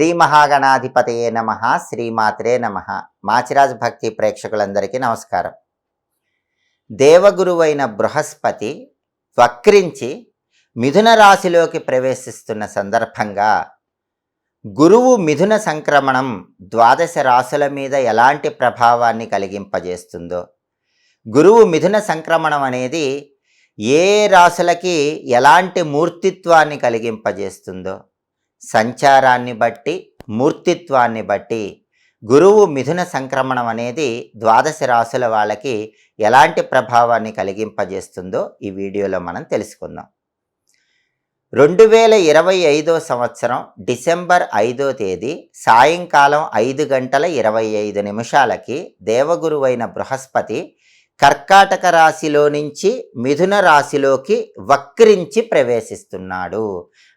శ్రీ మహాగణాధిపతయే నమ శ్రీమాత్రే నమ. మాచిరాజ్ భక్తి ప్రేక్షకులందరికీ నమస్కారం. దేవగురువైన బృహస్పతి వక్రించి మిథున రాశిలోకి ప్రవేశిస్తున్న సందర్భంగా గురువు మిథున సంక్రమణం ద్వాదశ రాశుల మీద ఎలాంటి ప్రభావాన్ని కలిగింపజేస్తుందో గురువు మిథున సంక్రమణం అనేది ఏ రాశులకి ఎలాంటి మూర్తిత్వాన్ని కలిగింపజేస్తుందో సంచారాన్ని బట్టి మూర్తిత్వాన్ని బట్టి గురువు మిథున సంక్రమణం అనేది ద్వాదశ రాశుల వాళ్ళకి ఎలాంటి ప్రభావాన్ని కలిగింపజేస్తుందో ఈ వీడియోలో మనం తెలుసుకుందాం. రెండు వేల ఇరవై ఐదో సంవత్సరం డిసెంబర్ ఐదో తేదీ సాయంకాలం ఐదు గంటల ఇరవై ఐదు నిమిషాలకి దేవగురువైన బృహస్పతి కర్కాటక రాశిలో నుంచి మిథున రాశిలోకి వక్రించి ప్రవేశిస్తున్నాడు.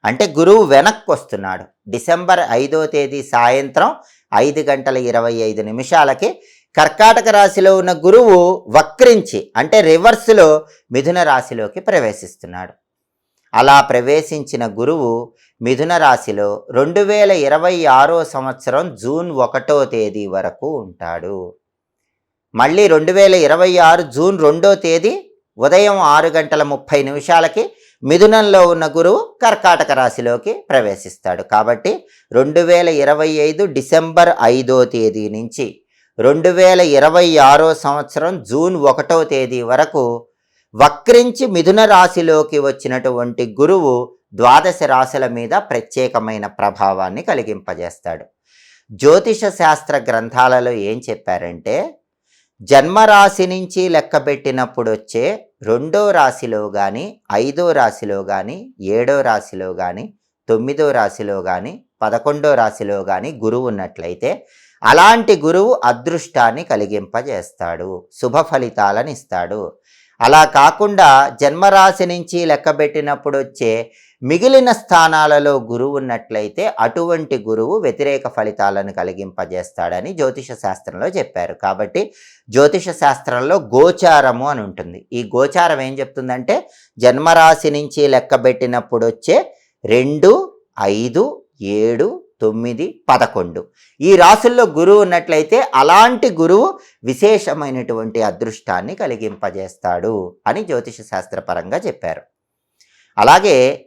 అంటే గురువు వెనక్కి వస్తున్నాడు. డిసెంబర్ ఐదో తేదీ సాయంత్రం ఐదు గంటల ఇరవై ఐదు నిమిషాలకి కర్కాటక రాశిలో ఉన్న గురువు వక్రించి అంటే రివర్స్లో మిథున రాశిలోకి ప్రవేశిస్తున్నాడు. అలా ప్రవేశించిన గురువు మిథున రాశిలో రెండు వేల ఇరవై ఆరో సంవత్సరం జూన్ ఒకటో తేదీ వరకు ఉంటాడు. మళ్ళీ రెండు వేల ఇరవై ఆరు జూన్ రెండో తేదీ ఉదయం ఆరు గంటల ముప్పై నిమిషాలకి మిథునంలో ఉన్న గురువు కర్కాటక రాశిలోకి ప్రవేశిస్తాడు. కాబట్టి రెండు వేల ఇరవై ఐదు డిసెంబర్ ఐదో తేదీ నుంచి రెండు వేల ఇరవై ఆరో సంవత్సరం జూన్ ఒకటో తేదీ వరకు వక్రించి మిథున రాశిలోకి వచ్చినటువంటి గురువు ద్వాదశ రాశుల మీద ప్రత్యేకమైన ప్రభావాన్ని కలిగింపజేస్తాడు. జ్యోతిష శాస్త్ర గ్రంథాలలో ఏం చెప్పారంటే జన్మరాశి నుంచి లెక్కబెట్టినప్పుడు వచ్చే రెండో రాశిలో కానీ ఐదో రాశిలో కానీ ఏడో రాశిలో కానీ తొమ్మిదో రాశిలో కానీ పదకొండో రాశిలో కానీ గురువు ఉన్నట్లయితే అలాంటి గురువు అదృష్టాన్ని కలిగింపజేస్తాడు శుభ ఫలితాలను ఇస్తాడు. అలా కాకుండా జన్మరాశి నుంచి లెక్కబెట్టినప్పుడు వచ్చే మిగిలిన స్థానాలలో గురువు ఉన్నట్లయితే అటువంటి గురువు వ్యతిరేక ఫలితాలను కలిగింపజేస్తాడని జ్యోతిష శాస్త్రంలో చెప్పారు. కాబట్టి జ్యోతిష శాస్త్రంలో గోచారము అని ఉంటుంది. ఈ గోచారం ఏం చెప్తుందంటే జన్మరాశి నుంచి లెక్కబెట్టినప్పుడు వచ్చే రెండు ఐదు ఏడు తొమ్మిది పదకొండు. ఈ రాసుల్లో గురువు ఉన్నట్లయితే అలాంటి గురువు విశేషమైనటువంటి అదృష్టాన్ని కలిగింపజేస్తాడు అని జ్యోతిష శాస్త్రపరంగా చెప్పారు. అలాగే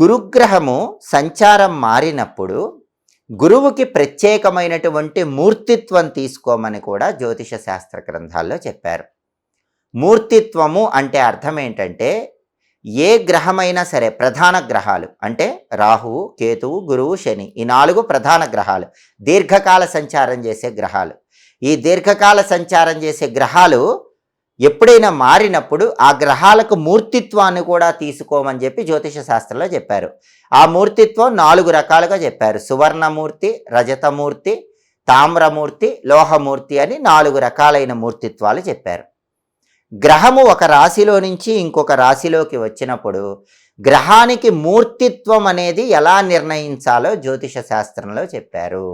గురుగ్రహము సంచారం మారినప్పుడు గురువుకి ప్రత్యేకమైనటువంటి మూర్తిత్వం తీసుకోమని కూడా జ్యోతిష శాస్త్ర గ్రంథాల్లో చెప్పారు. మూర్తిత్వము అంటే అర్థం ఏంటంటే ఏ గ్రహమైనా సరే ప్రధాన గ్రహాలు అంటే రాహువు కేతువు గురువు శని ఈ నాలుగు ప్రధాన గ్రహాలు. దీర్ఘకాల సంచారం చేసే గ్రహాలు. ఈ దీర్ఘకాల సంచారం చేసే గ్రహాలు ఎప్పుడైనా మారినప్పుడు ఆ గ్రహాలకు మూర్తిత్వాన్ని కూడా తీసుకోమని చెప్పి జ్యోతిష శాస్త్రంలో చెప్పారు. ఆ మూర్తిత్వం నాలుగు రకాలుగా చెప్పారు. సువర్ణమూర్తి రజతమూర్తి తామ్రమూర్తి లోహమూర్తి అని నాలుగు రకాలైన మూర్తిత్వాలు చెప్పారు. గ్రహము ఒక రాశిలో నుంచి ఇంకొక రాశిలోకి వచ్చినప్పుడు గ్రహానికి మూర్తిత్వం అనేది ఎలా నిర్ణయించాలో జ్యోతిష శాస్త్రంలో చెప్పారు.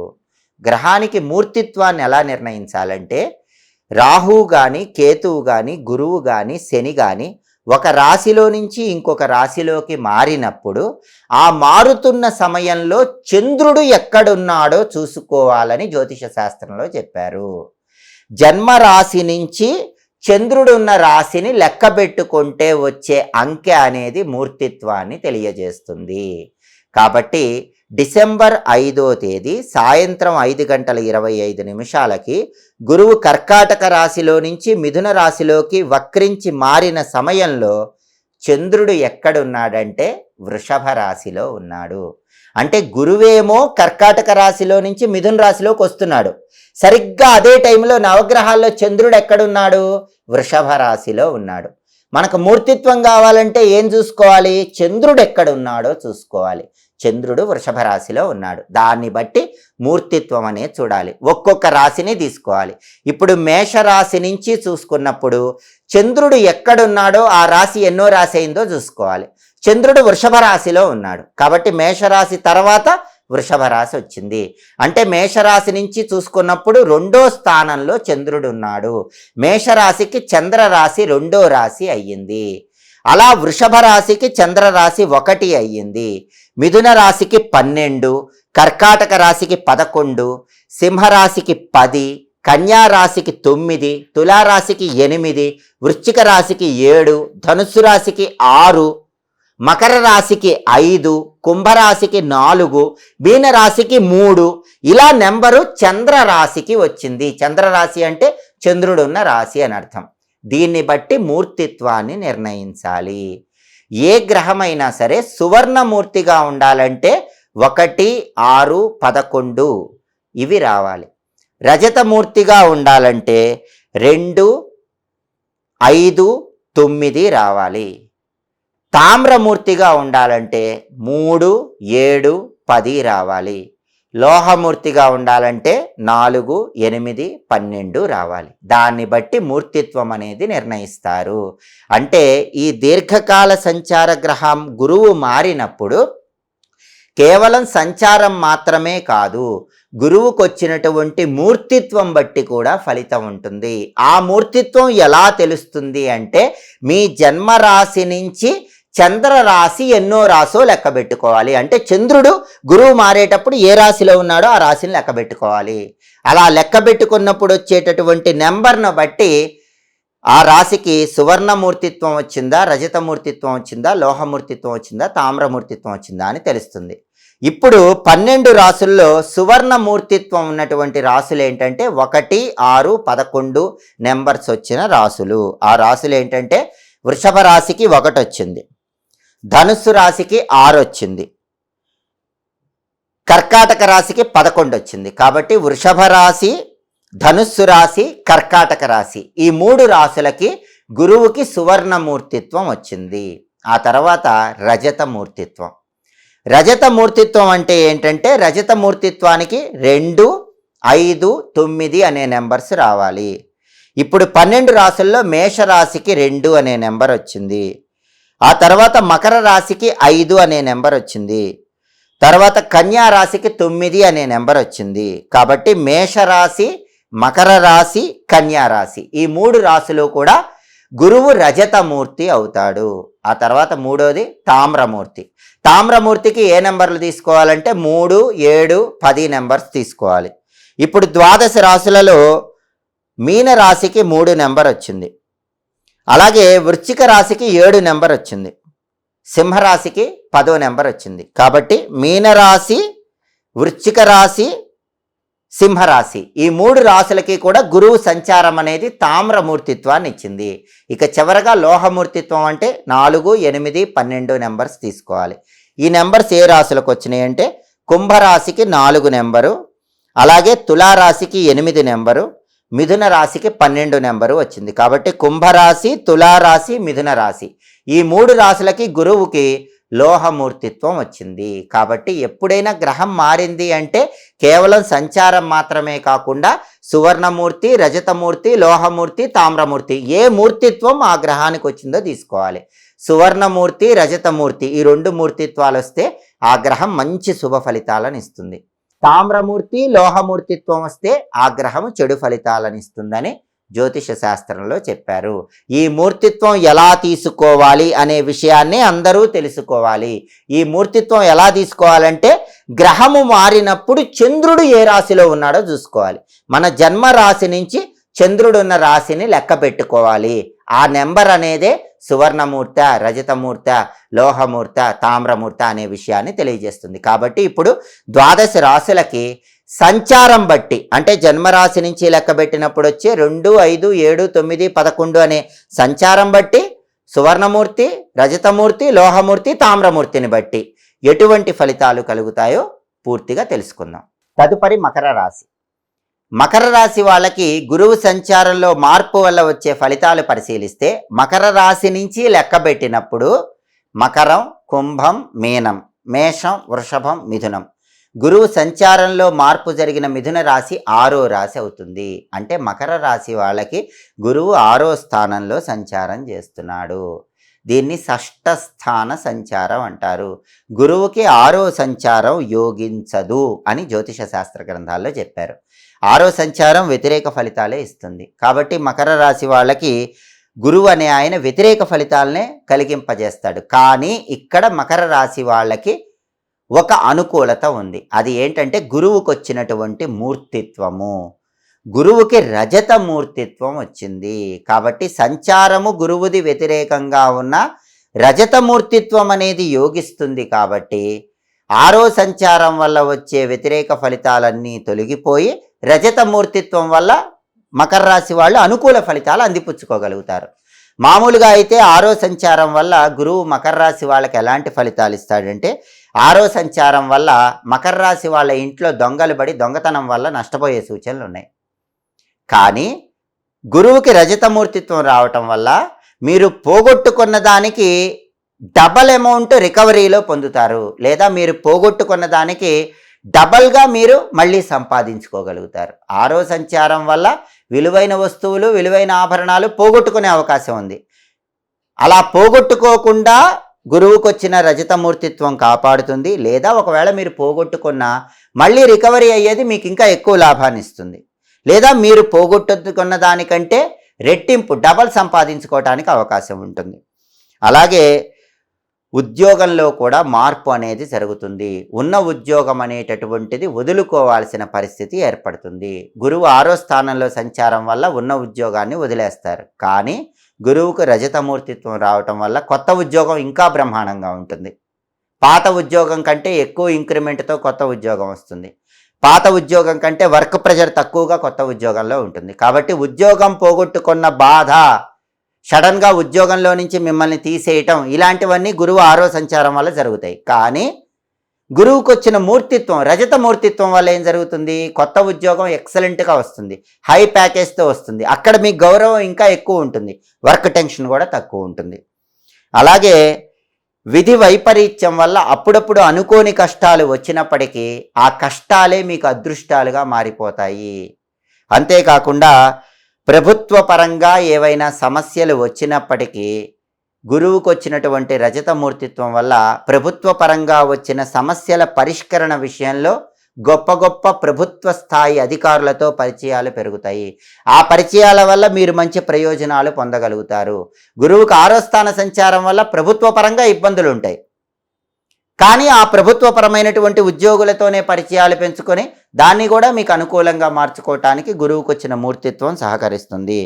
గ్రహానికి మూర్తిత్వాన్ని ఎలా నిర్ణయించాలంటే రాహు కానీ కేతువు కానీ గురువు కానీ శని కానీ ఒక రాశిలో నుంచి ఇంకొక రాశిలోకి మారినప్పుడు ఆ మారుతున్న సమయంలో చంద్రుడు ఎక్కడున్నాడో చూసుకోవాలని జ్యోతిష శాస్త్రంలో చెప్పారు. జన్మరాశి నుంచి చంద్రుడున్న రాశిని లెక్క పెట్టుకుంటే వచ్చే అంకె అనేది మూర్తిత్వాన్ని తెలియజేస్తుంది. కాబట్టి డిసెంబర్ ఐదో తేదీ సాయంత్రం ఐదు గంటల ఇరవై ఐదు నిమిషాలకి గురువు కర్కాటక రాశిలో నుంచి మిథున రాశిలోకి వక్రించి మారిన సమయంలో చంద్రుడు ఎక్కడున్నాడంటే వృషభ రాశిలో ఉన్నాడు. అంటే గురువేమో కర్కాటక రాశిలో నుంచి మిథున్ రాశిలోకి వస్తున్నాడు. సరిగ్గా అదే టైంలో నవగ్రహాల్లో చంద్రుడు ఎక్కడున్నాడు? వృషభ రాశిలో ఉన్నాడు. మనకు మూర్తిత్వం కావాలంటే ఏం చూసుకోవాలి? చంద్రుడు ఎక్కడున్నాడో చూసుకోవాలి. చంద్రుడు వృషభ రాశిలో ఉన్నాడు. దాన్ని బట్టి మూర్తిత్వం అనేది చూడాలి. ఒక్కొక్క రాశిని తీసుకోవాలి. ఇప్పుడు మేషరాశి నుంచి చూసుకున్నప్పుడు చంద్రుడు ఎక్కడున్నాడో ఆ రాశి ఎన్నో రాశి అయిందో చూసుకోవాలి. చంద్రుడు వృషభ రాశిలో ఉన్నాడు. కాబట్టి మేషరాశి తర్వాత వృషభ రాశి వచ్చింది. అంటే మేషరాశి నుంచి చూసుకున్నప్పుడు రెండో స్థానంలో చంద్రుడు ఉన్నాడు. మేషరాశికి చంద్రరాశి రెండో రాశి అయ్యింది. అలా వృషభ రాశికి చంద్రరాశి ఒకటి అయ్యింది. మిథున రాశికి పన్నెండు కర్కాటక రాశికి పదకొండు సింహరాశికి పది కన్యా రాశికి తొమ్మిది తులారాశికి ఎనిమిది వృశ్చిక రాశికి ఏడు ధనుస్సు రాశికి ఆరు మకర రాశికి ఐదు కుంభరాశికి నాలుగు మీనరాశికి మూడు ఇలా నెంబరు చంద్రరాశికి వచ్చింది. చంద్రరాశి అంటే చంద్రుడు ఉన్న రాశి అని అర్థం. దీన్ని బట్టి మూర్తిత్వాన్ని నిర్ణయించాలి. ఏ గ్రహమైనా సరే సువర్ణమూర్తిగా ఉండాలంటే ఒకటి ఆరు పదకొండు ఇవి రావాలి. రజతమూర్తిగా ఉండాలంటే రెండు ఐదు తొమ్మిది రావాలి. తామ్రమూర్తిగా ఉండాలంటే మూడు ఏడు పది రావాలి. లోహమూర్తిగా ఉండాలంటే నాలుగు ఎనిమిది పన్నెండు రావాలి. దాన్ని బట్టి మూర్తిత్వం అనేది నిర్ణయిస్తారు. అంటే ఈ దీర్ఘకాల సంచార గ్రహం గురువు మారినప్పుడు కేవలం సంచారం మాత్రమే కాదు గురువుకు వచ్చినటువంటి మూర్తిత్వం బట్టి కూడా ఫలితం ఉంటుంది. ఆ మూర్తిత్వం ఎలా తెలుస్తుంది అంటే మీ జన్మరాశి నుంచి చంద్ర రాశి ఎన్నో రాసో లెక్క పెట్టుకోవాలి. అంటే చంద్రుడు గురువు మారేటప్పుడు ఏ రాశిలో ఉన్నాడో ఆ రాశిని లెక్క పెట్టుకోవాలి. అలా లెక్క పెట్టుకున్నప్పుడు వచ్చేటటువంటి నెంబర్ను బట్టి ఆ రాశికి సువర్ణమూర్తిత్వం వచ్చిందా రజతమూర్తిత్వం వచ్చిందా లోహమూర్తిత్వం వచ్చిందా తామ్రమూర్తిత్వం వచ్చిందా అని తెలుస్తుంది. ఇప్పుడు పన్నెండు రాసుల్లో సువర్ణమూర్తిత్వం ఉన్నటువంటి రాసులు ఏంటంటే ఒకటి ఆరు పదకొండు నెంబర్స్ వచ్చిన రాసులు ఆ రాసులు ఏంటంటే వృషభ రాశికి ఒకటి వచ్చింది. ధనుస్సు రాశికి ఆరు వచ్చింది కర్కాటక రాశికి పదకొండు వచ్చింది కాబట్టి వృషభ రాశి ధనుస్సు రాశి కర్కాటక రాశి. ఈ మూడు రాశులకి గురువుకి సువర్ణమూర్తిత్వం వచ్చింది. ఆ తర్వాత రజతమూర్తిత్వం రజతమూర్తిత్వం అంటే ఏంటంటే రజతమూర్తిత్వానికి రెండు ఐదు తొమ్మిది అనే నెంబర్స్ రావాలి. ఇప్పుడు పన్నెండు రాసుల్లో మేషరాశికి రెండు అనే నెంబర్ వచ్చింది. ఆ తర్వాత మకర రాశికి ఐదు అనే నెంబర్ వచ్చింది. తర్వాత కన్యా రాశికి తొమ్మిది అనే నెంబర్ వచ్చింది. కాబట్టి మేషరాశి మకర రాశి కన్యా రాశి. ఈ మూడు రాశులు కూడా గురువు రజతమూర్తి అవుతాడు. ఆ తర్వాత మూడోది తామ్రమూర్తి. తామ్రమూర్తికి ఏ నెంబర్లు తీసుకోవాలంటే మూడు ఏడు పది నెంబర్స్ తీసుకోవాలి. ఇప్పుడు ద్వాదశ రాశులలో మీన రాశికి మూడు నెంబర్ వచ్చింది. అలాగే వృశ్చిక రాశికి ఏడు నెంబర్ వచ్చింది. సింహరాశికి పదో నెంబర్ వచ్చింది. కాబట్టి మీనరాశి వృశ్చిక రాశి సింహరాశి. ఈ మూడు రాశులకి కూడా గురువు సంచారం అనేది తామ్రమూర్తిత్వాన్ని ఇచ్చింది. ఇక చివరగా లోహమూర్తిత్వం అంటే నాలుగు ఎనిమిది పన్నెండు నెంబర్స్ తీసుకోవాలి. ఈ నెంబర్స్ ఏ రాశులకు వచ్చినాయి అంటే కుంభరాశికి నాలుగు నెంబరు అలాగే తులారాశికి ఎనిమిది నెంబరు మిథున రాశికి పన్నెండు నెంబరు వచ్చింది. కాబట్టి కుంభరాశి తులారాశి మిథున రాశి. ఈ మూడు రాశులకి గురువుకి లోహమూర్తిత్వం వచ్చింది. కాబట్టి ఎప్పుడైనా గ్రహం మారింది అంటే కేవలం సంచారం మాత్రమే కాకుండా సువర్ణమూర్తి రజతమూర్తి లోహమూర్తి తామ్రమూర్తి ఏ మూర్తిత్వం ఆ గ్రహానికి వచ్చిందో తీసుకోవాలి. సువర్ణమూర్తి రజతమూర్తి ఈ రెండు మూర్తిత్వాలు వస్తే ఆ గ్రహం మంచి శుభ ఫలితాలను ఇస్తుంది. తామ్రమూర్తి లోహమూర్తిత్వం వస్తే ఆ గ్రహం చెడు ఫలితాలనిస్తుందని జ్యోతిష శాస్త్రంలో చెప్పారు. ఈ మూర్తిత్వం ఎలా తీసుకోవాలి అనే విషయాన్ని అందరూ తెలుసుకోవాలి. ఈ మూర్తిత్వం ఎలా తీసుకోవాలంటే గ్రహము మారినప్పుడు చంద్రుడు ఏ రాశిలో ఉన్నాడో చూసుకోవాలి. మన జన్మ రాశి నుంచి చంద్రుడున్న రాశిని లెక్క పెట్టుకోవాలి. ఆ నెంబర్ అనేదే సువర్ణమూర్త రజతమూర్త లోహమూర్త తామ్రమూర్త అనే విషయాన్ని తెలియజేస్తుంది. కాబట్టి ఇప్పుడు ద్వాదశ రాశులకి సంచారం బట్టి అంటే జన్మరాశి నుంచి లెక్కబెట్టినప్పుడు వచ్చి రెండు ఐదు ఏడు తొమ్మిది పదకొండు అనే సంచారం బట్టి సువర్ణమూర్తి రజతమూర్తి లోహమూర్తి తామ్రమూర్తిని బట్టి ఎటువంటి ఫలితాలు కలుగుతాయో పూర్తిగా తెలుసుకుందాం. తదుపరి మకర రాశి. మకర రాశి వాళ్ళకి గురువు సంచారంలో మార్పు వల్ల వచ్చే ఫలితాలు పరిశీలిస్తే మకర రాశి నుంచి లెక్కబెట్టినప్పుడు మకరం కుంభం మీనం మేషం వృషభం మిథునం. గురువు సంచారంలో మార్పు జరిగిన మిథున రాశి ఆరో రాశి అవుతుంది. అంటే మకర రాశి వాళ్ళకి గురువు ఆరో స్థానంలో సంచారం చేస్తున్నాడు. దీన్ని షష్ఠ స్థాన సంచారం అంటారు. గురువుకి ఆరో సంచారం యోగించదు అని జ్యోతిష శాస్త్ర గ్రంథాల్లో చెప్పారు. ఆరో సంచారం వ్యతిరేక ఫలితాలే ఇస్తుంది. కాబట్టి మకర రాశి వాళ్ళకి గురువు అనే ఆయన వ్యతిరేక ఫలితాలనే కలిగింపజేస్తాడు. కానీ ఇక్కడ మకర రాశి వాళ్ళకి ఒక అనుకూలత ఉంది. అది ఏంటంటే గురువుకు వచ్చినటువంటి మూర్తిత్వము. గురువుకి రజత మూర్తిత్వం వచ్చింది. కాబట్టి సంచారము గురువుది వ్యతిరేకంగా ఉన్న రజత మూర్తిత్వం అనేది యోగిస్తుంది కాబట్టి ఆరో సంచారం వల్ల వచ్చే వ్యతిరేక ఫలితాలన్నీ తొలగిపోయి రజత మూర్తిత్వం వల్ల మకర రాశి వాళ్ళు అనుకూల ఫలితాలు అందిపుచ్చుకోగలుగుతారు. మామూలుగా అయితే ఆరో సంచారం వల్ల గురువు మకర రాశి వాళ్ళకి ఎలాంటి ఫలితాలు ఇస్తాడంటే ఆరో సంచారం వల్ల మకర రాశి వాళ్ళ ఇంట్లో దొంగలు పడి దొంగతనం వల్ల నష్టపోయే సూచనలు ఉన్నాయి. కానీ గురువుకి రజతమూర్తిత్వం రావటం వల్ల మీరు పోగొట్టుకున్న దానికి డబల్ అమౌంట్ రికవరీలో పొందుతారు లేదా మీరు పోగొట్టుకున్న దానికి డబల్గా మీరు మళ్ళీ సంపాదించుకోగలుగుతారు. ఆరో సంచారం వల్ల విలువైన వస్తువులు విలువైన ఆభరణాలు పోగొట్టుకునే అవకాశం ఉంది. అలా పోగొట్టుకోకుండా గురువుకు వచ్చిన రజతమూర్తిత్వం కాపాడుతుంది లేదా ఒకవేళ మీరు పోగొట్టుకున్న మళ్ళీ రికవరీ అయ్యేది మీకు ఇంకా ఎక్కువ లాభాన్ని ఇస్తుంది. లేదా మీరు పోగొట్టుకున్న దానికంటే రెట్టింపు డబల్ సంపాదించుకోవటానికి అవకాశం ఉంటుంది. అలాగే ఉద్యోగంలో కూడా మార్పు అనేది జరుగుతుంది. ఉన్న ఉద్యోగం అనేటటువంటిది వదులుకోవాల్సిన పరిస్థితి ఏర్పడుతుంది. గురువు ఆరో స్థానంలో సంచారం వల్ల ఉన్న ఉద్యోగాన్ని వదిలేస్తారు. కానీ గురువుకు రజతమూర్తిత్వం రావటం వల్ల కొత్త ఉద్యోగం ఇంకా బ్రహ్మాండంగా ఉంటుంది. పాత ఉద్యోగం కంటే ఎక్కువ ఇంక్రిమెంట్తో కొత్త ఉద్యోగం వస్తుంది. పాత ఉద్యోగం కంటే వర్క్ ప్రెజర్ తక్కువగా కొత్త ఉద్యోగంలో ఉంటుంది. కాబట్టి ఉద్యోగం పోగొట్టుకున్న బాధ సడన్గా ఉద్యోగంలో నుంచి మిమ్మల్ని తీసేయటం ఇలాంటివన్నీ గురువు ఆరో సంచారం వల్ల జరుగుతాయి. కానీ గురువుకు వచ్చిన మూర్తిత్వం రజత మూర్తిత్వం వల్ల ఏం జరుగుతుంది? కొత్త ఉద్యోగం ఎక్సలెంట్గా వస్తుంది. హై ప్యాకేజ్తో వస్తుంది. అక్కడ మీ గౌరవం ఇంకా ఎక్కువ ఉంటుంది. వర్క్ టెన్షన్ కూడా తక్కువ ఉంటుంది. అలాగే విధి వైపరీత్యం వల్ల అప్పుడప్పుడు అనుకోని కష్టాలు వచ్చినప్పటికీ ఆ కష్టాలే మీకు అదృష్టాలుగా మారిపోతాయి. అంతేకాకుండా ప్రభుత్వ పరంగా ఏవైనా సమస్యలు వచ్చినప్పటికీ గురువుకు వచ్చినటువంటి రజతమూర్తిత్వం వల్ల ప్రభుత్వ పరంగా వచ్చిన సమస్యల పరిష్కరణ విషయంలో గొప్ప గొప్ప ప్రభుత్వ స్థాయి అధికారులతో పరిచయాలు పెరుగుతాయి. ఆ పరిచయాల వల్ల మీరు మంచి ప్రయోజనాలు పొందగలుగుతారు. గురువుకు ఆరో స్థాన సంచారం వల్ల ప్రభుత్వ పరంగా ఇబ్బందులు ఉంటాయి కానీ ఆ ప్రభుత్వపరమైనటువంటి ఉద్యోగులతోనే పరిచయాలు పెంచుకొని దాన్ని కూడా మీకు అనుకూలంగా మార్చుకోవటానికి గురువుకు వచ్చిన మూర్తిత్వం సహకరిస్తుంది.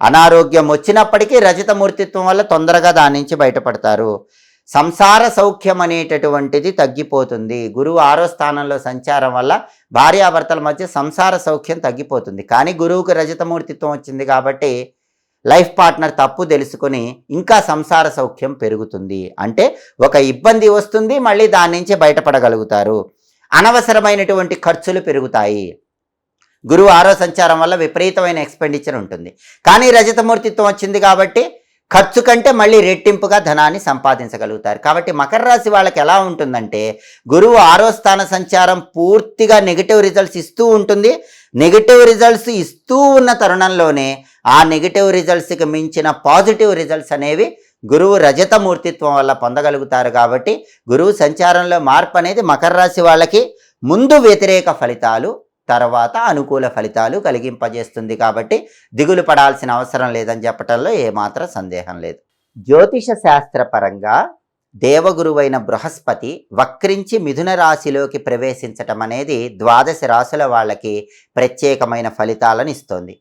అనారోగ్యం వచ్చినప్పటికీ రజత మూర్తిత్వం వల్ల తొందరగా దాని నుంచి బయటపడతారు. సంసార సౌఖ్యం అనేటటువంటిది తగ్గిపోతుంది. గురువు ఆరో స్థానంలో సంచారం వల్ల భార్యాభర్తల మధ్య సంసార సౌఖ్యం తగ్గిపోతుంది. కానీ గురువుకు రజతమూర్తిత్వం వచ్చింది కాబట్టి లైఫ్ పార్ట్నర్ తప్పు తెలుసుకుని ఇంకా సంసార సౌఖ్యం పెరుగుతుంది. అంటే ఒక ఇబ్బంది వస్తుంది మళ్ళీ దాని నుంచి బయటపడగలుగుతారు. అనవసరమైనటువంటి ఖర్చులు పెరుగుతాయి. గురువు ఆరో సంచారం వల్ల విపరీతమైన ఎక్స్పెండిచర్ ఉంటుంది. కానీ రజతమూర్తిత్వం వచ్చింది కాబట్టి ఖర్చు కంటే మళ్ళీ రెట్టింపుగా ధనాన్ని సంపాదించగలుగుతారు. కాబట్టి మకర రాశి వాళ్ళకి ఎలా ఉంటుందంటే గురువు ఆరో స్థాన సంచారం పూర్తిగా నెగిటివ్ రిజల్ట్స్ ఇస్తూ ఉంటుంది. నెగిటివ్ రిజల్ట్స్ ఇస్తూ ఉన్న తరుణంలోనే ఆ నెగిటివ్ రిజల్ట్స్కి మించిన పాజిటివ్ రిజల్ట్స్ అనేవి గురువు రజతమూర్తిత్వం వల్ల పొందగలుగుతారు కాబట్టి గురువు సంచారంలో మార్పు అనేది మకర రాశి వాళ్ళకి ముందు వ్యతిరేక ఫలితాలు తర్వాత అనుకూల ఫలితాలు కలిగింపజేస్తుంది కాబట్టి దిగులు పడాల్సిన అవసరం లేదని చెప్పటంలో ఏమాత్రం సందేహం లేదు. జ్యోతిష శాస్త్రపరంగా దేవగురువైన బృహస్పతి వక్రించి మిథున రాశిలోకి ప్రవేశించటం అనేది ద్వాదశ రాశుల వాళ్ళకి ప్రత్యేకమైన ఫలితాలను ఇస్తోంది.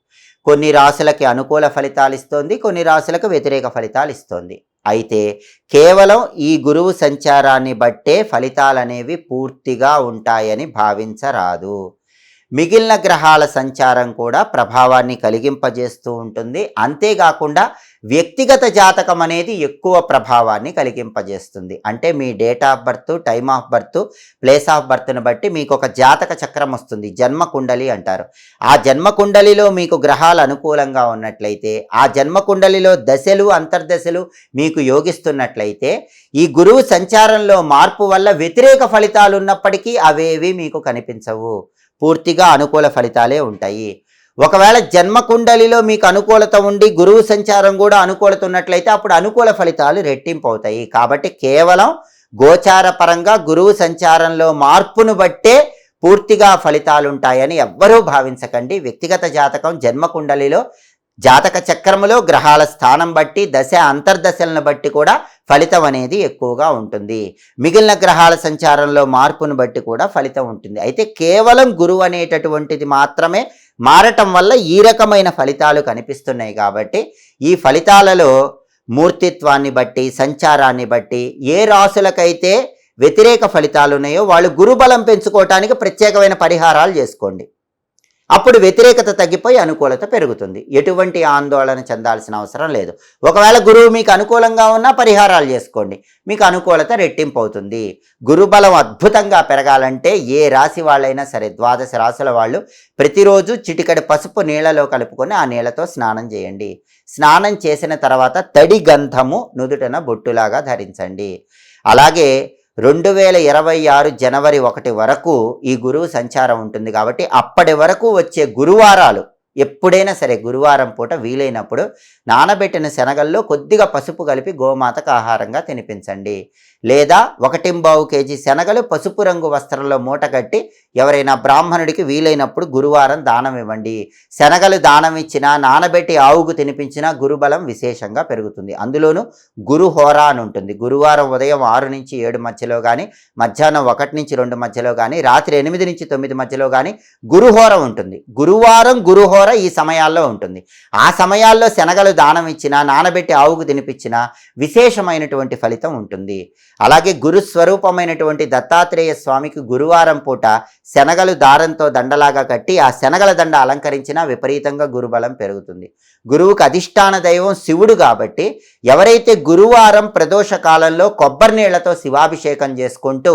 కొన్ని రాశులకి అనుకూల ఫలితాలు ఇస్తోంది కొన్ని రాశులకు వ్యతిరేక ఫలితాలు ఇస్తోంది. అయితే కేవలం ఈ గురువు సంచారాన్ని బట్టే ఫలితాలనేవి పూర్తిగా ఉంటాయని భావించరాదు. మిగిలిన గ్రహాల సంచారం కూడా ప్రభావాన్ని కలిగింపజేస్తూ ఉంటుంది. అంతేకాకుండా వ్యక్తిగత జాతకం అనేది ఎక్కువ ప్రభావాన్ని కలిగింపజేస్తుంది. అంటే మీ date of birth time of birth place of బర్త్ను బట్టి మీకు ఒక జాతక చక్రం వస్తుంది. జన్మ కుండలి అంటారు. ఆ జన్మ కుండలిలో మీకు గ్రహాలు అనుకూలంగా ఉన్నట్లయితే ఆ జన్మ కుండలిలో దశలు అంతర్దశలు మీకు యోగిస్తున్నట్లయితే ఈ గురువు సంచారంలో మార్పు వల్ల వ్యతిరేక ఫలితాలు ఉన్నప్పటికీ అవేవి మీకు కనిపించవు. పూర్తిగా అనుకూల ఫలితాలే ఉంటాయి. ఒకవేళ జన్మకుండలిలో మీకు అనుకూలత ఉండి గురువు సంచారం కూడా అనుకూలత ఉన్నట్లయితే అప్పుడు అనుకూల ఫలితాలు రెట్టింపు అవుతాయి. కాబట్టి కేవలం గోచార పరంగా గురువు సంచారంలో మార్పును బట్టే పూర్తిగా ఫలితాలు ఉంటాయని ఎవ్వరూ భావించకండి. వ్యక్తిగత జాతకం జన్మకుండలిలో జాతక చక్రములో గ్రహాల స్థానం బట్టి దశ అంతర్దశలను బట్టి కూడా ఫలితం అనేది ఎక్కువగా ఉంటుంది. మిగిలిన గ్రహాల సంచారంలో మార్పును బట్టి కూడా ఫలితం ఉంటుంది. అయితే కేవలం గురువు అనేటటువంటిది మాత్రమే మారటం వల్ల ఈ రకమైన ఫలితాలు కనిపిస్తున్నాయి కాబట్టి ఈ ఫలితాలలో మూర్తిత్వాన్ని బట్టి సంచారాన్ని బట్టి ఏ రాసులకైతే వ్యతిరేక ఫలితాలు ఉన్నాయో వాళ్ళు గురుబలం పెంచుకోవటానికి ప్రత్యేకమైన పరిహారాలు చేసుకోండి. అప్పుడు వ్యతిరేకత తగ్గిపోయి అనుకూలత పెరుగుతుంది. ఎటువంటి ఆందోళన చెందాల్సిన అవసరం లేదు. ఒకవేళ గురువు మీకు అనుకూలంగా ఉన్నా పరిహారాలు చేసుకోండి. మీకు అనుకూలత రెట్టింపు అవుతుంది. గురుబలం అద్భుతంగా పెరగాలంటే ఏ రాశి వాళ్ళైనా సరే ద్వాదశ రాశుల వాళ్ళు ప్రతిరోజు చిటికడి పసుపు నీళ్ళలో కలుపుకొని ఆ నీళ్ళతో స్నానం చేయండి. స్నానం చేసిన తర్వాత తడి గంధము నుదుటన బొట్టులాగా ధరించండి. అలాగే రెండు వేల ఇరవై ఆరు జనవరి ఒకటి వరకు ఈ గురువు సంచారం ఉంటుంది కాబట్టి అప్పటి వరకు వచ్చే గురువారాలు ఎప్పుడైనా సరే గురువారం పూట వీలైనప్పుడు నానబెట్టిన శనగల్లో కొద్దిగా పసుపు కలిపి గోమాతకు ఆహారంగా తినిపించండి. లేదా ఒకటింబావు కేజీ శనగలు పసుపు రంగు వస్త్రంలో మూట కట్టి ఎవరైనా బ్రాహ్మణుడికి వీలైనప్పుడు గురువారం దానం ఇవ్వండి. శనగలు దానం ఇచ్చినా నానబెట్టి ఆవుకు తినిపించినా గురుబలం విశేషంగా పెరుగుతుంది. అందులోనూ గురుహోర అని ఉంటుంది. గురువారం ఉదయం ఆరు నుంచి ఏడు మధ్యలో కానీ మధ్యాహ్నం ఒకటి నుంచి రెండు మధ్యలో కానీ రాత్రి ఎనిమిది నుంచి తొమ్మిది మధ్యలో కానీ గురుహోర ఉంటుంది. గురువారం గురుహోర ఈ సమయాల్లో ఉంటుంది. ఆ సమయాల్లో శనగలు దానం ఇచ్చినా నానబెట్టి ఆవుకు తినిపించినా విశేషమైనటువంటి ఫలితం ఉంటుంది. అలాగే గురు స్వరూపమైనటువంటి దత్తాత్రేయ స్వామికి గురువారం పూట శనగలు దారంతో దండలాగా కట్టి ఆ శనగల దండ అలంకరించినా విపరీతంగా గురుబలం పెరుగుతుంది. గురువుకు అధిష్టాన దైవం శివుడు కాబట్టి ఎవరైతే గురువారం ప్రదోష కాలంలో కొబ్బరి నీళ్ళతో శివాభిషేకం చేసుకుంటూ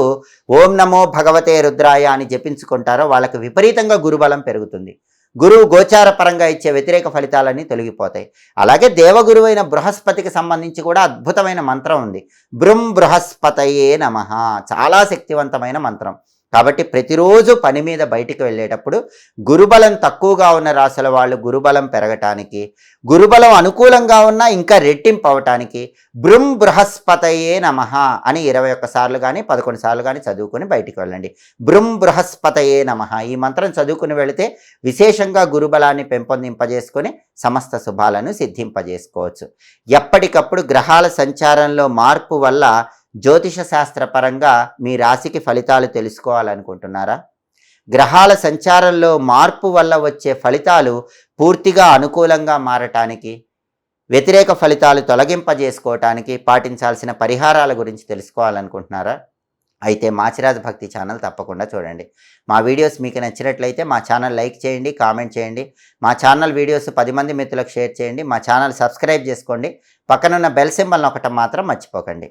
ఓం నమో భగవతే రుద్రాయ అని జపించుకుంటారో వాళ్ళకి విపరీతంగా గురుబలం పెరుగుతుంది. గురువు గోచార పరంగా ఇచ్చే వ్యతిరేక ఫలితాలన్నీ తొలగిపోతాయి. అలాగే దేవగురువైన బృహస్పతికి సంబంధించి కూడా అద్భుతమైన మంత్రం ఉంది. బృం బృహస్పతయే నమ. చాలా శక్తివంతమైన మంత్రం. కాబట్టి ప్రతిరోజు పని మీద బయటికి వెళ్ళేటప్పుడు గురుబలం తక్కువగా ఉన్న రాశుల వాళ్ళు గురుబలం పెరగటానికి గురుబలం అనుకూలంగా ఉన్నా ఇంకా రెట్టింపు అవటానికి బృం బృహస్పతయే నమ అని ఇరవై ఒక్కసార్లు కానీ పదకొండు సార్లు కానీ చదువుకొని బయటికి వెళ్ళండి. బృం బృహస్పతయే నమ ఈ మంత్రం చదువుకుని వెళితే విశేషంగా గురుబలాన్ని పెంపొందింపజేసుకొని సమస్త శుభాలను సిద్ధింపజేసుకోవచ్చు. ఎప్పటికప్పుడు గ్రహాల సంచారంలో మార్పు వల్ల జ్యోతిష శాస్త్రపరంగా మీ రాశికి ఫలితాలు తెలుసుకోవాలనుకుంటున్నారా? గ్రహాల సంచారంలో మార్పు వల్ల వచ్చే ఫలితాలు పూర్తిగా అనుకూలంగా మారటానికి వ్యతిరేక ఫలితాలు తొలగింపజేసుకోవటానికి పాటించాల్సిన పరిహారాల గురించి తెలుసుకోవాలనుకుంటున్నారా? అయితే మాచిరాజ్ భక్తి ఛానల్ తప్పకుండా చూడండి. మా వీడియోస్ మీకు నచ్చినట్లయితే మా ఛానల్ లైక్ చేయండి కామెంట్ చేయండి. మా ఛానల్ వీడియోస్ పది మంది మిత్రులకు షేర్ చేయండి. మా ఛానల్ సబ్స్క్రైబ్ చేసుకోండి. పక్కనున్న బెల్ సింబల్ ఒకటం మాత్రం మర్చిపోకండి.